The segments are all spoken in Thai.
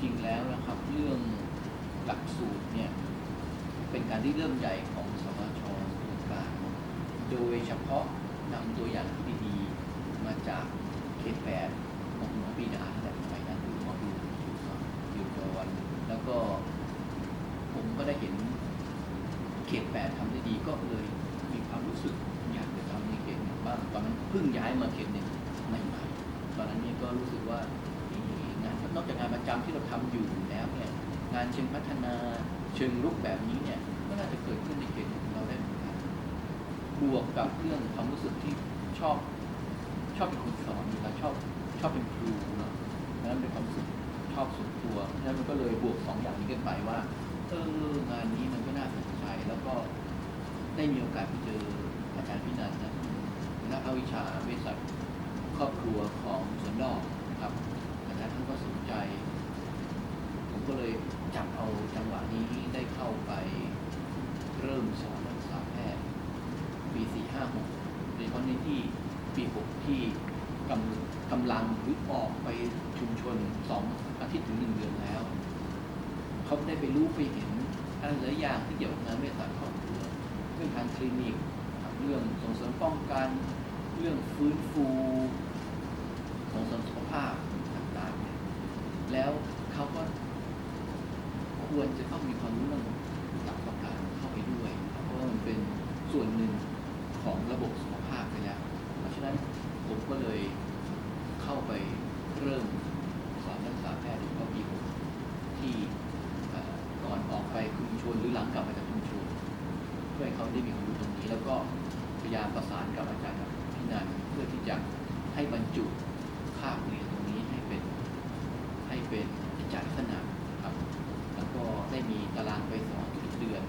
จริงแล้วนะครับ เรื่องหลักสูตรเนี่ย เป็นการที่เริ่มใหญ่ของสมชส่วนการโดยเฉพาะนำตัวอย่างที่ดีๆมาจากเขตแปดของหมอปีนาแต่สมัยนั้นคือหมอปีนาอยู่ตอนแล้วก็ผมก็ได้เห็นเขตแปดทำได้ดีก็เลยมีความรู้สึกอยากจะทำในเขตบ้างตอนนั้นเพิ่งย้ายมาเขตหนึ่ง อนนั้นนี่ก็รู้สึกว่างานนอกจากงานประจำที่เราทำอยู่แล้วเนี่ยงานเชิงพัฒนาเชิงรุกแบบนี้เนี่ยก็น่าจะเกิดขึ้นในเขตของเราได้เหมือนกันบวกกับเรื่องความรู้สึกที่ชอบชอบเป็นคนสอนแล้วชอบชอบเป็นครูเนาะนั้นเป็นความรู้สึกชอบส่วนตัวเพราะฉะนั้นมันก็เลยบวกสองอย่างนี้กันไปว่าเอองานนี้มันก็น่าสนใจแล้วก็ได้มีโอกาสไปเจออาจารย์พินันท์นะนักวิชาเวชศาสตร์ ครอบครัวของสวนดอกนะครับอาจารย์ท่านก็สนใจ ผมก็เลยจับเอาจังหวะนี้ได้เข้าไปเริ่มสอนนักศึกษาแพทย์ปี 4 5 6โดยเฉพาะในที่ปี 6 ที่กำกำลังหรือออกไปชุมชน 2 อาทิตย์ถึง 1 เดือนแล้ว เขาได้ไปรู้ไปเห็นอะไรหลายอย่างที่เกี่ยวกับงานเวชศาสตร์ครอบครัวเรื่องทางคลินิก เรื่องส่งเสริมป้องกัน เรื่องฟื้นฟู ส่งเสริมสุขภาพต่างๆเนี่ยแล้วเขาก็ควรจะต้องมีความรู้เรื่องหลักประกันเข้าไปด้วย เพราะว่ามันเป็นส่วนหนึ่งของระบบสุขภาพไปแล้ว เพราะฉะนั้นผมก็เลยเข้าไปเริ่มสอนนักศึกษาแพทย์โดยเฉพาะปีหกที่เอ่อก่อนออกไปชุมชนหรือหลังกลับมาจากชุมชนเพื่อให้เขาได้มีความรู้ตรงนี้ แล้วก็พยายามประสานกับอาจารย์พี่นันเพื่อที่จะให้บรรจุคาบเรียนตรงนี้ให้เป็นให้เป็นกิจจลักษณะครับ แล้วก็ได้ มีตารางไปสอนทุกเดือน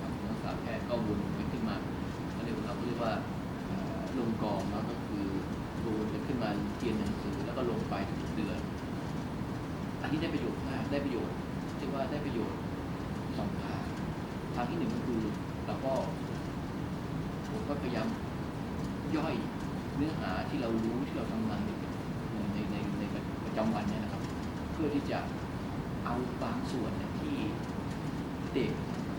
ครับนักศึกษาแพทย์ก็วนไปขึ้นมาเขาเรียกว่าเราเรียกว่าลงกองแล้วก็คือวนไปขึ้นมาเรียนหนังสือแล้วก็ลงไปทุกเดือน อันนี้ได้ประโยชน์มากได้ประโยชน์เรียกว่าได้ประโยชน์สองทางทางที่หนึ่งก็คือเราก็ผมก็พยายามย่อยเนื้อหาที่เรารู้ที่เราทำงานในในในในประจำวันเนี่ยนะครับ เพื่อที่จะเอาบางส่วนที่ เด็ก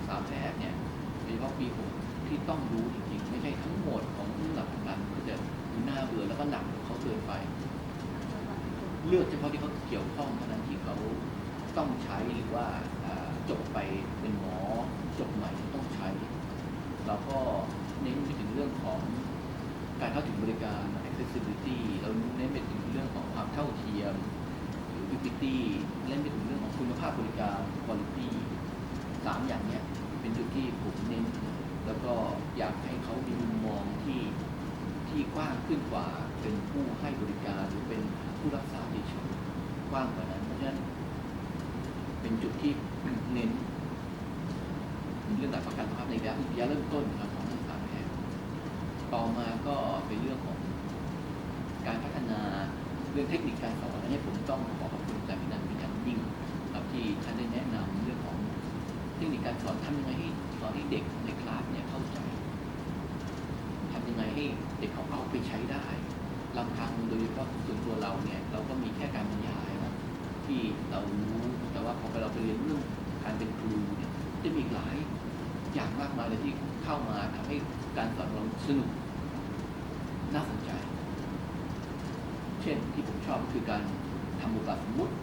สาวแทย์เนี่ยโดยเฉพาะปีหกที่ต้องรู้จริงๆ ไม่ใช่ทั้งหมดของหลักกันก็จะดูน่าเบื่อแล้วก็หนักของเขาเกินไป เลือกเฉพาะที่เขาเกี่ยวข้องเท่านั้นที่เขาต้องใช้หรือว่าจบไปเป็นหมอจบใหม่ต้องใช้ เราก็เน้นไปถึงเรื่องของการเข้าถึงบริการ accessibility เราเน้นไปถึงเรื่องของความเท่าเทียม หรือ equity เล่นไปถึงเรื่องของคุณภาพบริการ quality สามอย่างเนี้ยเป็นจุดที่ผมเน้นแล้วก็อยากให้เขามีมุมมองที่ที่กว้างขึ้นกว่าเป็นผู้ให้บริการหรือเป็นผู้รักษาเฉยกว้างกว่านั้นเพราะฉะนั้นเป็นจุดที่เน้นเรื่องหลักประกันสุขภาพในระยะระยะเริ่มต้นครับของนักศึกษาแพทย์ต่อมาก็เป็นเรื่องของการพัฒนาเรื่องเทคนิคการสอนอันนี้ผมต้องขอขอบคุณอาจารย์พินั การสอนทำยังไงให้สอนให้เด็กในคลาสเนี่ยเข้าใจทำยังไงให้เด็กเขาเอาไปใช้ได้ลำพังโดยเฉพาะส่วนตัวเราเนี่ย เราก็มีแค่การบรรยายนะที่เรารู้แต่ว่าพอไปเราไปเรียนเรื่องการเป็นครูเนี่ยจะมีหลายอย่างมากมายเลยที่เข้ามาทำให้การสอนเราสนุกน่าสนใจ เช่นที่ผมชอบคือการทำบทบาทสมมุติ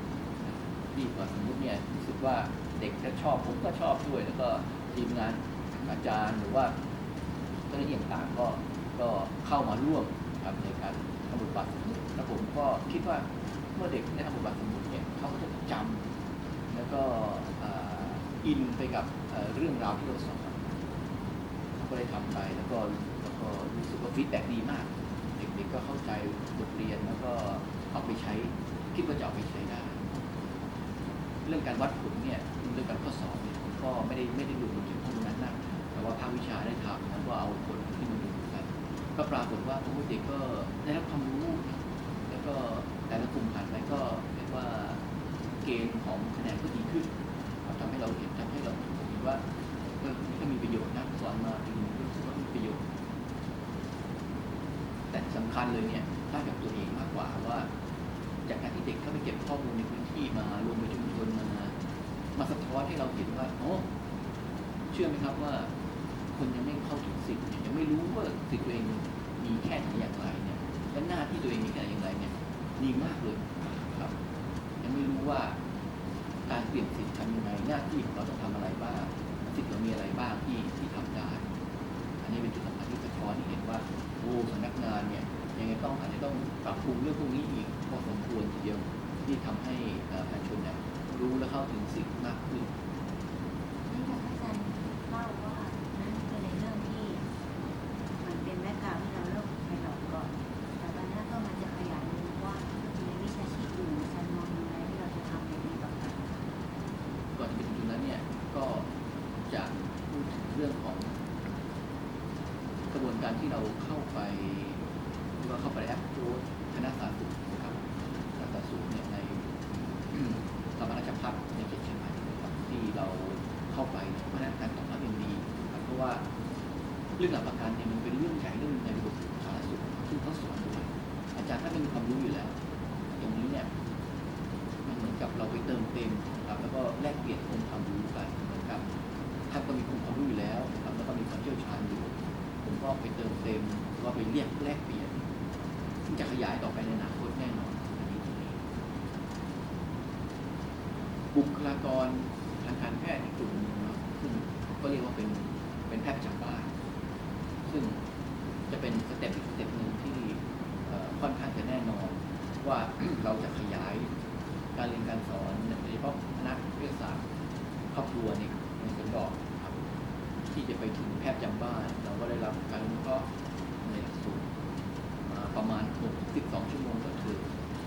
ที่บทบาทสมมุติเนี่ยรู้สึกว่าเด็กก็ชอบผมก็ชอบด้วย แล้วก็ทีมงานอาจารย์หรือว่าเจ้าหน้าที่ต่างๆก็ก็เข้ามาร่วมครับในการทำบทบาทสมมติแล้วผมก็คิดว่าเมื่อเด็กได้ทำบทบาทสมมติเนี่ยเขาก็จะจำแล้วก็อินไปกับเอ่อเรื่องราวที่เราสอนก็ได้ทำไปแล้วก็แล้วก็รู้สึกว่าฟีดแบ็ดีมาก เด็กๆก็เข้าใจบทเรียนแล้วก็เอาไปใช้คิดว่าจะเอาไปใช้ได้ เรื่องการวัดผลเนี่ยเรื่องการข้อสอบเนี่ยผมก็ไม่ได้ไม่ได้ดูถึงข้อมูลนั้นนะแต่ว่าภาควิชาได้ทำแล้วก็เอาผลที่มันดูกันก็ปรากฏว่าพวกเด็กก็ได้รับความรู้นะแล้วก็แต่ละกลุ่มผ่านไปก็เรียกว่าเกณฑ์ของคะแนนก็ดีขึ้นทำให้เราเห็นทำให้เราเห็นว่าเออนี่ก็มีประโยชน์นะสอนมาถึงรู้สึกว่ามีประโยชน์ แต่ที่สำคัญเลยเนี่ยได้กับตัวเองมากกว่าว่า จากการที่เด็กเข้าไปเก็บข้อมูลในพื้นที่มาลงไปชุมชน มาสะท้อนให้เราเห็นว่าโอ้ชชื่อไหมครับว่า คนยังไม่เข้าถึงสิทธิ์ยยังไม่รู้ว่าสิทธิ์ตัวเองมีแค่ไหนอย่างไรเนี่ยและหน้าที่ตัวเองมีแค่ไหนอย่างไรเนี่ยดีมากเลยครับ ยังไม่รู้ว่าการเปลี่ยนสิทธิ์ทำยังไงหน้าที่ของเราต้องทำอะไรบ้างสิทธิ์เรามีอะไรบ้างที่ที่ทำได้ อันนี้เป็นจุดสำคัญที่สะท้อนให้เห็นว่าโอ้สำนักงานเนี่ยยังไงต้องอาจจะต้องปรับปรุงเรื่องพวกนี้อีกพอสมควรทีเดียวที่ทำให้ประชาชนเนี่ย รู้และเข้าถึงสิ่งมากขึ้น เติมเต็มนะครับแล้วก็แลกเปลี่ยนองค์ความรู้ไปนะครับท่านก็มีองค์ความรู้อยู่แล้วนะครับแล้วก็มีความเชี่ยวชาญอยู่ ผมก็ไปเติมเต็มก็ไปเรียกแลกเปลี่ยนซึ่จะขยายต่อไปในอนาคตแน่นอนอันนี้ตรงนี้บุคลากรทางการแพทย์อีกกลุ่มหนึงเนาะซึ่งก็เรียกว่าเป็นเป็นแพทย์ประจำบ้านซึ่งจะเป็นสเต็ปอีกสเต็ปหนึ่งที่ค่อนข้างจะแน่นอนว่าเราจะขยาย การเรียนการสอนโดยเฉพาะคณะวิทยาศาสตร์ครอบครัวเนี่ยในสวนดอกครับ ที่จะไปถึงแพทย์จำบ้าน เราก็ได้รับการวิเคราะห์ในหลักสูตรประมาณ6-12 ชั่วโมงต่อเทอ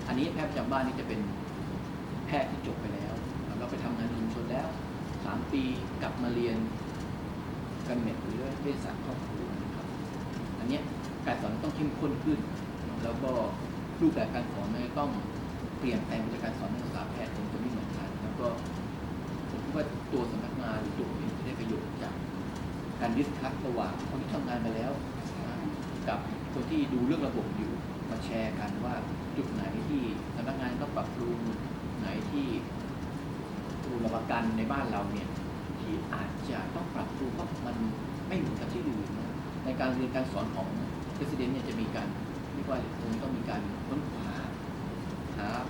อันนี้แพทย์จำบ้านนี่จะเป็นแพทย์ที่จบไปแล้วแล้วก็ไปทำงานในชุมชนแล้วสามปีกลับมาเรียนกันเม็ดหรือเวชศาสตร์ครอบครัวนะครับ อันนี้การสอนต้องเข้มข้นขึ้น แล้วก็รูปแบบการสอนต้อง เปลี่ยนแปลงจากการสอนนักศึกษาแพทย์คงจะไม่เหมือนกันแล้วก็ผมคิดว่าตัวสำนักงานหรือตัวเองจะได้ประโยชน์จากการดิสคัสระหว่างคนที่ทำงานมาแล้ว กับคนที่ดูเรื่องระบบอยู่มาแชร์กันว่าจุดไหนที่สำนักงานต้องปรับปรุงไหนที่ดูระประกันในบ้านเราเนี่ยที่อาจจะต้องปรับปรุงเพราะมันไม่เหมือนกับที่อื่นนะในการเรียนการสอนของ President เนี่ยจะมีการเรียกว่าตรงต้องมีการค้นคว้าหา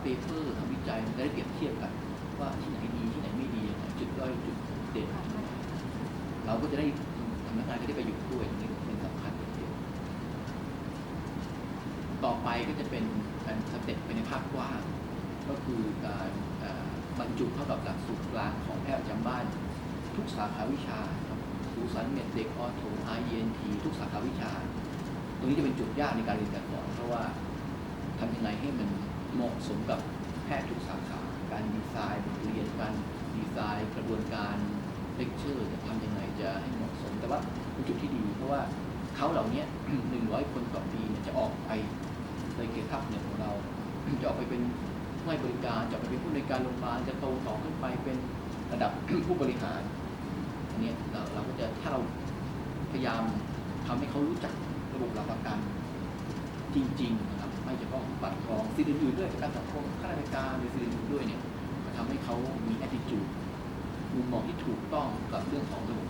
เปเปอร์หาวิจัยมันจะได้เปรียบเทียบกัน ว่าที่ไหนดีที่ไหนไม่ดียังไงจุดด้อยจุดเด่นเราก็จะได้สำนักงานก็ได้ประโยชน์ด้วยอันนี้เป็นสำคัญทีเดียวต่อไปก็จะเป็นการสเต็ปไปในภาคกว้างก็คือการบรรจุเข้ากับหลักสูตรกลางของแพทย์ประจำบ้าน ทุกสาขาวิชาครับสูสันเม็ดเด็กออโถ IENT ทุกสาขาวิชา ตรงนี้จะเป็นจุดยากในการเรียนการสอนเพราะว่าทำยังไงให้มัน เหมาะสมกับแพทย์ทุกสาขา การดีไซน์บทเรียนการดีไซน์กระบวนการเลคเชอร์จะทำยังไงจะให้เหมาะสม แต่ว่าเป็นจุดที่ดี เพราะว่าเขาเหล่านี้หนึ่งร้อยคนต่อปีเนี่ยจะออกไปในเขตภาคเหนือของเราจะออกไปเป็นให้บริการจะไปเป็นผู้ในการโรงพยาบาลจะโตต่อขึ้นไปเป็นระดับผู้บริหารอันนี้เราเราก็จะถ้าเราพยายามทำให้เขารู้จักระบบหลักประกันจริง ๆ นะครับ ไม่เฉพาะบัตรทองสิ่งอื่นๆด้วยการสังคมข้าราชการหรือสิ่งอื่นๆด้วยเนี่ยมันทำให้เขามีทัศนคติมุมมองที่ถูกต้องกับเรื่องของระบบ